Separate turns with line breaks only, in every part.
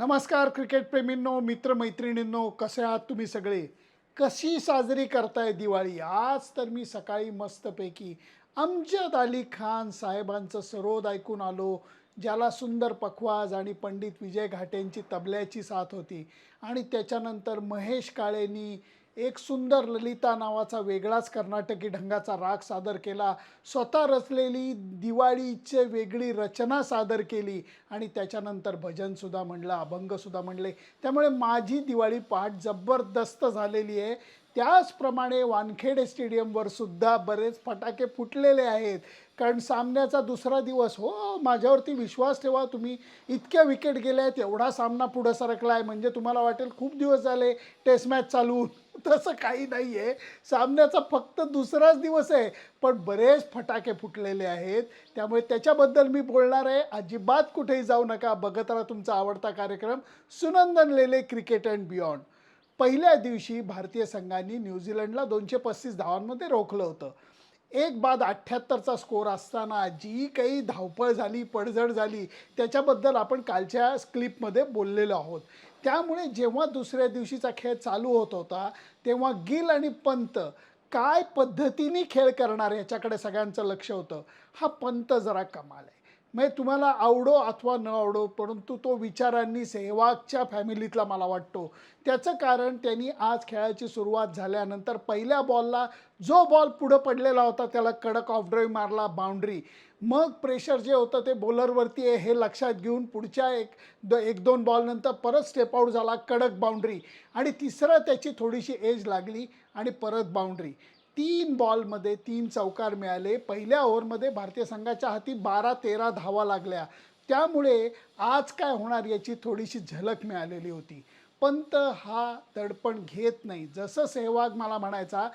नमस्कार क्रिकेटप्रेमींनो मित्रमैत्रिणींनो कसे आहात तुम्ही सगळे? कशी साजरी करताय दिवाळी? आज तर मी सकाळी मस्तपैकी अमजद अली खान साहेबांचं सरोद ऐकून आलो ज्याला सुंदर पखवाज आणि पंडित विजय घाटेंची तबल्याची साथ होती. आणि त्याच्यानंतर महेश काळेंनी एक सुंदर ललिता नावाचा वेगळाच कर्नाटकी ढंगाचा राग सादर केला. स्वतः रचलेली दिवाळीचे वेगळी रचना सादर केली आणि त्याच्यानंतर भजनसुद्धा म्हणलं अभंगसुद्धा म्हणले. त्यामुळे माझी दिवाळी पहाट जबरदस्त झालेली आहे. त्याचप्रमाणे वानखेडे स्टेडियमवर सुद्धा बरेच फटाके फुटलेले आहेत. कारण सामन्याचा दुसरा दिवस हो माझ्यावरती विश्वास ठेवा तुम्ही इतक्या विकेट गेल्या आहेत एवढा सामना पुढं सरकला आहे म्हणजे तुम्हाला वाटेल खूप दिवस झाले टेस्ट मॅच चालू. तसं काही नाही आहे सामन्याचा फक्त दुसराच दिवस आहे पण बरेच फटाके फुटलेले आहेत. त्यामुळे त्याच्याबद्दल मी बोलणार आहे. अजिबात कुठेही जाऊ नका. बघत राहा तुमचा आवडता कार्यक्रम Sunandan Lele cricket and beyond पहिल्या दिवशी भारतीय संघाने न्यूझीलंडला दोनशे पस्तीस धावांमध्ये रोखलं होतं. एक बाद अठ्ठ्याहत्तरचा स्कोअर असताना जी काही धावपळ झाली पडझड झाली त्याच्याबद्दल आपण कालच्या क्लिपमध्ये बोललेलो आहोत. त्यामुळे जेव्हा दुसऱ्या दिवशीचा खेळ चालू होत होता तेव्हा गिल आणि पंत काय पद्धतीने खेळ करणार याच्याकडे सगळ्यांचं लक्ष होतं. हा पंत जरा कमाल आहे. म्हणजे तुम्हाला आवडो अथवा न आवडो परंतु तो विचारांनी सेहवागच्या फॅमिलीतला मला वाटतो. त्याचं कारण त्यांनी आज खेळाची सुरुवात झाल्यानंतर पहिल्या बॉलला जो बॉल पुढं पडलेला होता त्याला कडक ऑफ ड्राईव्ह मारला बाउंड्री मग प्रेशर जे होतं ते बॉलरवरती आहे हे लक्षात घेऊन पुढच्या एक द एक दोन बॉलनंतर परत स्टेप आऊट झाला कडक बाउंड्री आणि तिसरं त्याची थोडीशी एज लागली आणि परत बाउंड्री तीन बॉलमध्ये तीन चौकार मिळाले. पहिल्या ओव्हरमध्ये भारतीय संघाच्या हाती बारा तेरा धावा लागल्या. त्यामुळे आज काय होणार याची थोडीशी झलक मिळालेली होती. पंत हा दडपण घेत नाही. जसं सेहवाग मला म्हणायचा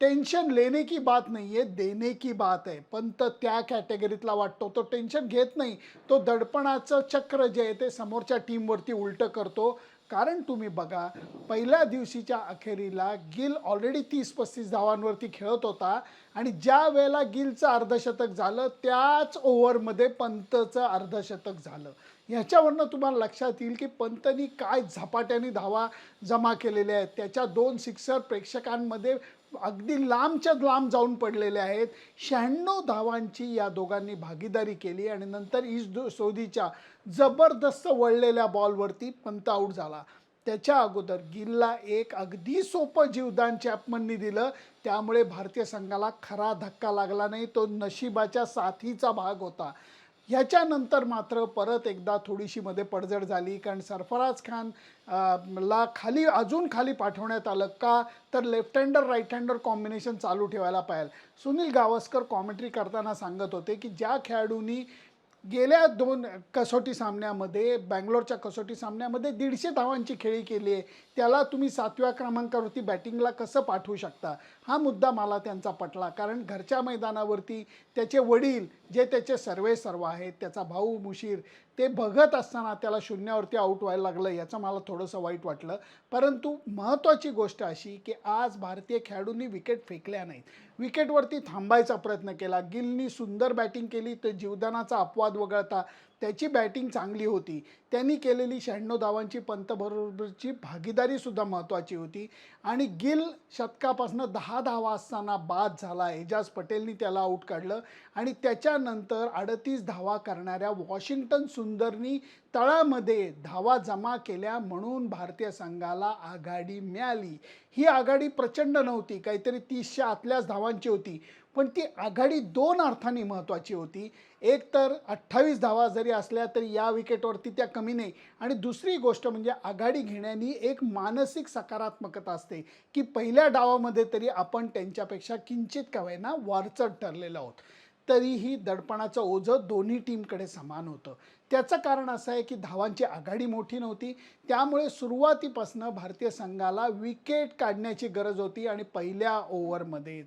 टेन्शन लेने की बात नाही आहे देणे की बात आहे. पंत त्या कॅटेगरीतला वाटतो. तो टेन्शन घेत नाही. तो दडपणाचं चक्र जे आहे ते समोरच्या टीमवरती उलटं करतो. कारण तुम्ही बघा पहिल्या दिवशीच्या अखेरीला गिल ऑलरेडी तीस पस्तीस धावांवरती खेळत होता आणि ज्या वेळेला गिलचं अर्धशतक झालं त्याच ओव्हरमध्ये पंतचं अर्धशतक झालं. ह्याच्यावरनं तुम्हाला लक्षात येईल की पंतनी काय झपाट्याने धावा जमा केलेल्या आहेत. त्याच्या दोन सिक्सर प्रेक्षकांमध्ये अगदी लांबच्या लांब जाऊन पडलेले आहेत. शहाण्णव धावांची या दोघांनी भागीदारी केली आणि नंतर ईस्ट सोधीच्या जबरदस्त वळलेल्या बॉलवरती पंत आऊट झाला. त्याच्या अगोदर गिलला एक अगदी सोपं जीवदान चॅपमननी दिलं. त्यामुळे भारतीय संघाला खरा धक्का लागला नाही. तो नशिबाच्या साथीचा भाग होता. ह्याच्यानंतर मात्र परत एकदा थोडीशी मध्ये पडझड झाली कारण सरफराज खान ला खाली अजून खाली पाठवण्यात आलं का तर left hander right hander combination चालू ठेवायला पाहिजे. सुनील गावस्कर कॉमेंट्री करताना सांगत होते की ज्या खेळाडूंनी गेल्या दोन कसोटी सामन्यामध्ये बँगलोरच्या कसोटी सामन्यामध्ये दीडशे धावांची खेळी केली आहे. त्याला तुम्ही सातव्या क्रमांकावरती बॅटिंगला कसं पाठवू शकता? हा मुद्दा मला त्यांचा पटला. कारण घरच्या मैदानावरती त्याचे वडील जे त्याचे सर्वे सर्व आहेत त्याचा भाऊ मुशीर ते बघत असताना त्याला शून्यावरती आऊट व्हायला लागलं याचं मला थोडंसं वाईट वाटलं. परंतु महत्त्वाची गोष्ट अशी की आज भारतीय खेळाडूंनी विकेट फेकल्या नाहीत. विकेटवरती थांबायचा प्रयत्न केला. गिलनी सुंदर बॅटिंग केली तर जीवदानाचा अपवाद वगळता त्याची बॅटिंग चांगली होती. त्यांनी केलेली शहाण्णव धावांची पंतबरोबरची भागीदारीसुद्धा महत्त्वाची होती. आणि गिल शतकापासून दहा धावा असताना बाद झाला. एजाज पटेलनी त्याला आऊट काढलं. आणि त्याच्यानंतर अडतीस धावा करणाऱ्या वॉशिंग्टन सुंदरनी तळामध्ये धावा जमा केल्या म्हणून भारतीय संघाला आघाडी मिळाली. ही आघाडी प्रचंड नव्हती. काहीतरी तीसच्या आतल्याच धावांची होती. पण ती आघाडी दोन अर्थाने महत्त्वाची होती. एक तर अठ्ठावीस धावा जरी असल्या तरी या विकेटवरती त्या कमी नाही. आणि दुसरी गोष्ट म्हणजे आघाडी घेण्यानी एक मानसिक सकारात्मकता असते की पहिल्या डावामध्ये तरी आपण त्यांच्यापेक्षा किंचित का होईना वारचड ठरलेलो आहोत. तरीही दडपणाचं ओझं दोन्ही टीमकडे समान होतं. त्याचं कारण असं आहे की धावांची आघाडी मोठी नव्हती. त्यामुळे सुरुवातीपासून भारतीय संघाला विकेट काढण्याची गरज होती आणि पहिल्या ओव्हरमध्येच.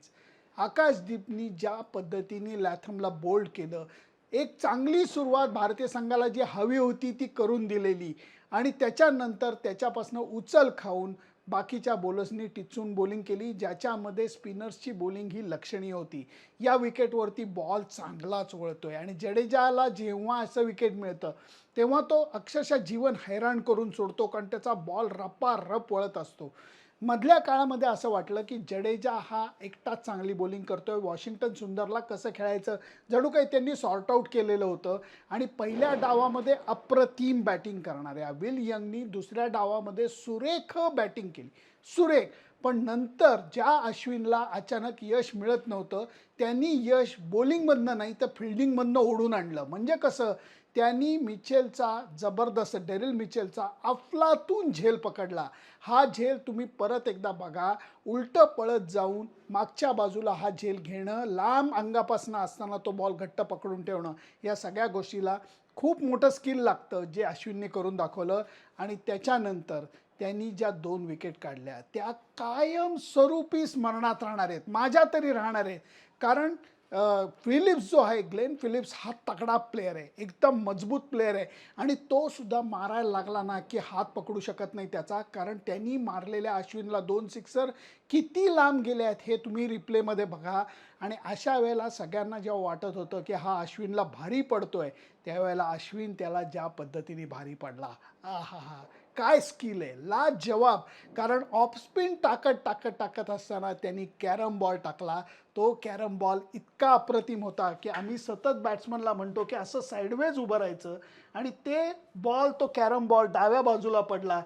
आकाशदीपनी ज्या पद्धतीने लॅथमला बोल्ड केलं एक चांगली सुरुवात भारतीय संघाला जी हवी होती ती करून दिलेली आणि त्याच्यानंतर त्याच्यापासून उचल खाऊन बाकीच्या बॉलर्सनी टिचून बॉलिंग केली ज्याच्यामध्ये स्पिनर्सची बॉलिंग ही लक्षणीय होती. या विकेटवरती बॉल चांगलाच वळतोय आणि जडेजाला जेव्हा असं विकेट मिळतं तेव्हा तो अक्षरशः जीवन हैराण करून सोडतो कारण त्याचा बॉल रप्पा रप वळत असतो. मधल्या काळामध्ये असं वाटलं की जडेजा हा एकटाच चांगली बॉलिंग करतोय. वॉशिंग्टन सुंदरला कसं खेळायचं? जणू काही त्यांनी सॉर्ट आऊट केलेलं होतं. आणि पहिल्या डावामध्ये अप्रतिम बॅटिंग करणाऱ्या विल यंगनी दुसऱ्या डावामध्ये सुरेख बॅटिंग केली. सुरेख. पण नंतर ज्या अश्विनला अचानक यश मिळत नव्हतं त्यांनी यश बॉलिंगमधनं नाही तर फिल्डिंगमधनं ओढून आणलं. म्हणजे कसं? त्यांनी मिचेलचा जबरदस्त डेरिल मिचेलचा अफलातून झेल पकडला. हा झेल तुम्ही परत एकदा बघा. उलटं पळत जाऊन मागच्या बाजूला हा झेल घेणं लांब अंगापासून असताना तो बॉल घट्ट पकडून ठेवणं या सगळ्या गोष्टीला खूप मोठं स्किल लागतं जे अश्विनने करून दाखवलं. आणि त्याच्यानंतर त्यांनी ज्या दोन विकेट काढल्या त्या कायम स्वरूपी स्मरणात राहणार आहेत. माझ्या तरी राहणार आहेत. कारण फिलिप्स जो आहे ग्लेन फिलिप्स हा तगडा प्लेअर आहे. एकदम मजबूत प्लेअर आहे. आणि तो सुद्धा मारायला लागला ना की हात पकडू शकत नाही त्याचा. कारण त्यांनी मारलेल्या अश्विनला दोन सिक्सर किती लांब गेले आहेत हे तुम्ही रिप्लेमध्ये बघा. आणि अशा वेळेला सगळ्यांना जेव्हा वाटत होतं की हा अश्विनला भारी पडतोय त्यावेळेला अश्विन त्याला ज्या पद्धतीने भारी पडला. आ हा हा काय स्किल आहे? ला जवाब. कारण ऑफस्पिन टाकत टाकत टाकत असताना त्यांनी कॅरम बॉल टाकला. तो कॅरम बॉल इतका अप्रतिम होता की आम्ही सतत बॅट्समनला म्हणतो की असं साईडवेज उभं राहायचं. आणि ते बॉल तो कॅरम बॉल डाव्या बाजूला पडला.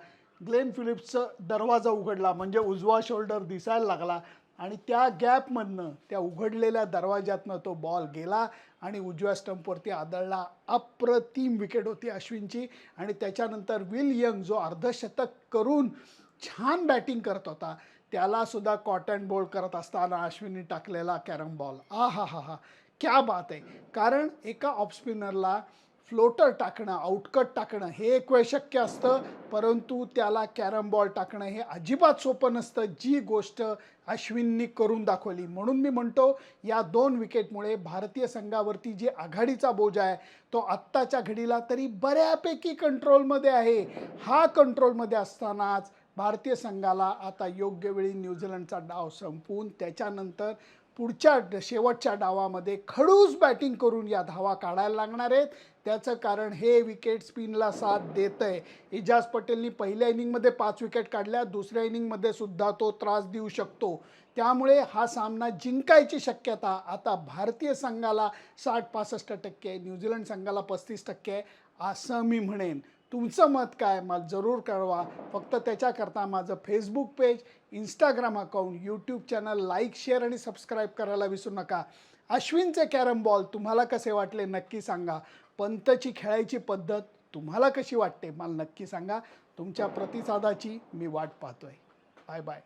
ग्लेन फिलिप्सचं दरवाजा उघडला. म्हणजे उजवा शोल्डर दिसायला लागला. आणि त्या गॅपमधनं त्या उघडलेल्या दरवाज्यातनं तो बॉल गेला आणि उजव्या स्टंपवरती आदळला. अप्रतिम विकेट होती अश्विनची आणि त्याच्यानंतर विल यंग जो अर्धशतक करून छान बॅटिंग करत होता त्याला सुद्धा कॉटन बोल्ड करत असताना अश्विनी टाकलेला कॅरम बॉल आ हा हा हा क्या बात आहे. कारण एका ऑफ स्पिनरला फ्लोटर टाकणं आउटकट टाकणं हे एक वेळ शक्य असतं परंतु त्याला कॅरम बॉल टाकणं हे अजिबात सोपं नसतं जी गोष्ट अश्विननी करून दाखवली. म्हणून मी म्हणतो या दोन विकेटमुळे भारतीय संघावरती जी आघाडीचा बोजा आहे तो आत्ताच्या घडीला तरी बऱ्यापैकी कंट्रोलमध्ये आहे. हा कंट्रोलमध्ये असतानाच भारतीय संघाला आता योग्य वेळी न्यूझीलंडचा डाव संपवून त्याच्यानंतर पुढच्या शेवटच्या डावामध्ये खडूस बॅटिंग करून या धावा काढायला लागणार आहेत. त्याचं कारण हे विकेट स्पिनला साथ देत आहे इजाज पटेलनी पहिल्या इनिंगमध्ये पाच विकेट काढल्या. दुसऱ्या इनिंगमध्ये सुद्धा तो त्रास देऊ शकतो. त्यामुळे हा सामना जिंकायची शक्यता आता भारतीय संघाला साठ पासष्ट टक्के आहे. न्यूझीलंड संघाला पस्तीस टक्के आहे. असं मी म्हणेन. तुमचं मत काय मला जरूर कळवा. फक्त त्याच्याकरता माझं Facebook page Instagram account YouTube channel like share आणि सबस्क्राईब करायला विसरू नका. अश्विनचे कॅरम बॉल तुम्हाला कसे वाटले नक्की सांगा. पंतची खेळायची पद्धत तुम्हाला कशी वाटते? मला नक्की सांगा. तुमच्या प्रतिसादाची मी वाट पाहतोय. Bye bye